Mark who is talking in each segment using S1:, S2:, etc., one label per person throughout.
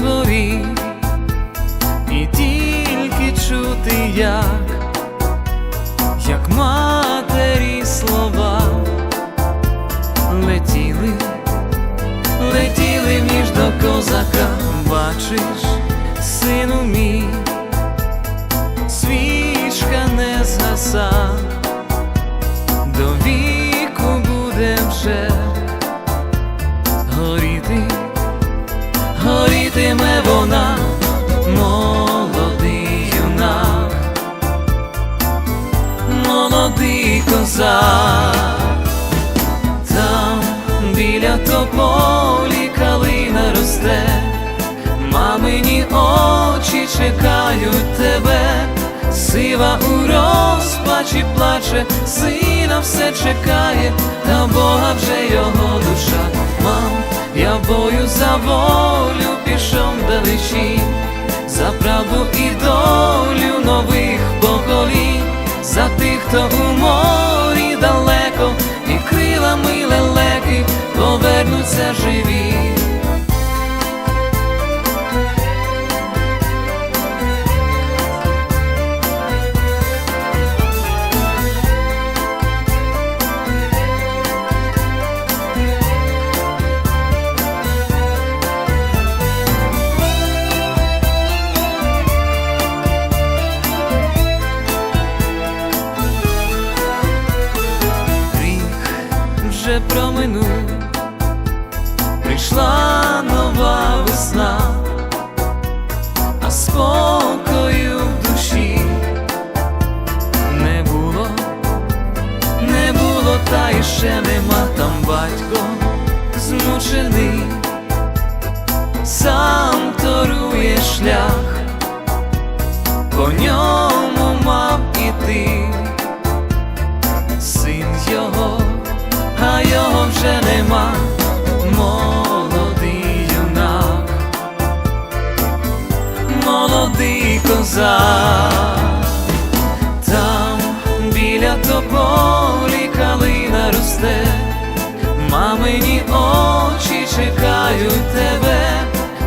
S1: дворі, і тільки чути, як, як мати. Горітиме вона, молодий юнак, молодий козак. Там біля тополі калина росте, мамині очі чекають тебе, сива у розпачі плаче, сина все чекає, та Бога вже його душа. Мам, я бою за волю пішов далечі, за правду і долю нових поколінь, за тих, хто у морі далеко, і крилами лелеки повернуться живі. Проминув, прийшла нова весна, а спокою в душі не було, не було, та й ще нема. Там батько змучений, сам торує шлях, по ньому молодий козак, там біля тополі калина росте, мамині очі чекають тебе,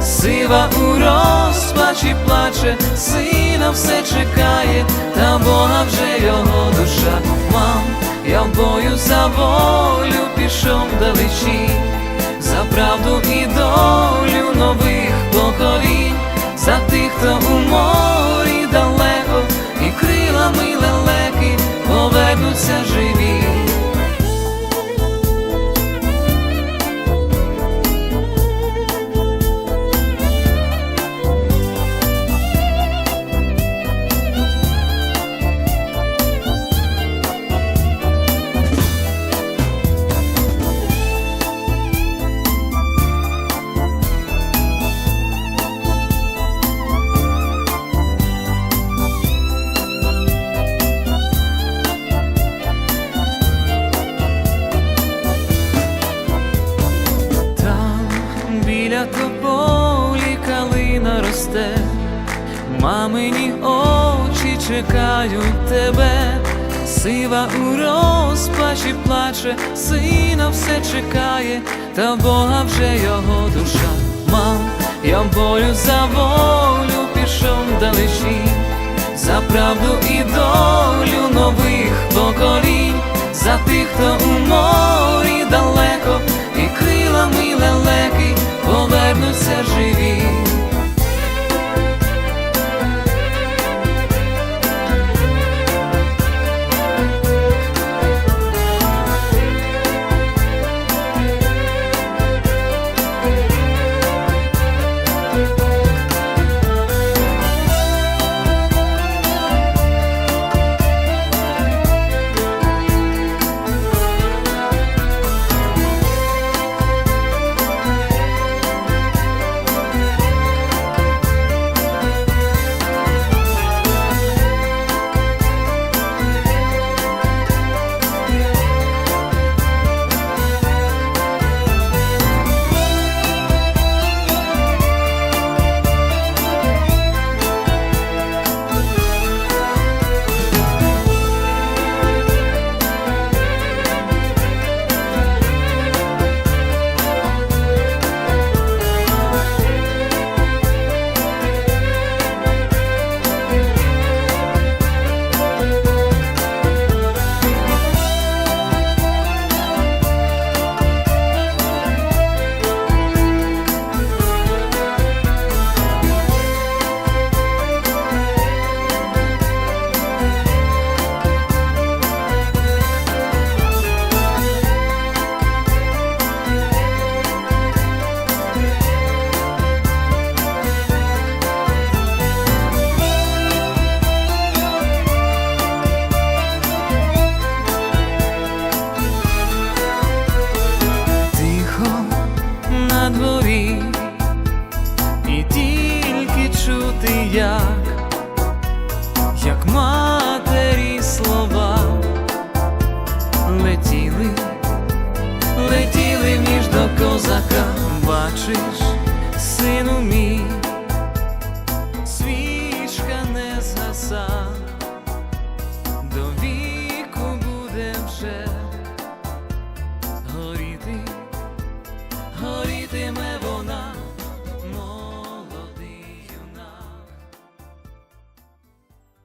S1: сива у розпачі плаче, сина все чекає, та Бога вже його душа. Мам, я в бою за волю пішов далечі, за правду хто у морі далеко, і крилами лелеки поведуться живі. Мамині очі чекають тебе, сива у розпачі плаче, сина все чекає, та Бога вже його душа. Мам, я в бою за волю пішов далечі, за правду і долю нових поколінь, за тих, хто козака, бачиш, сину мій.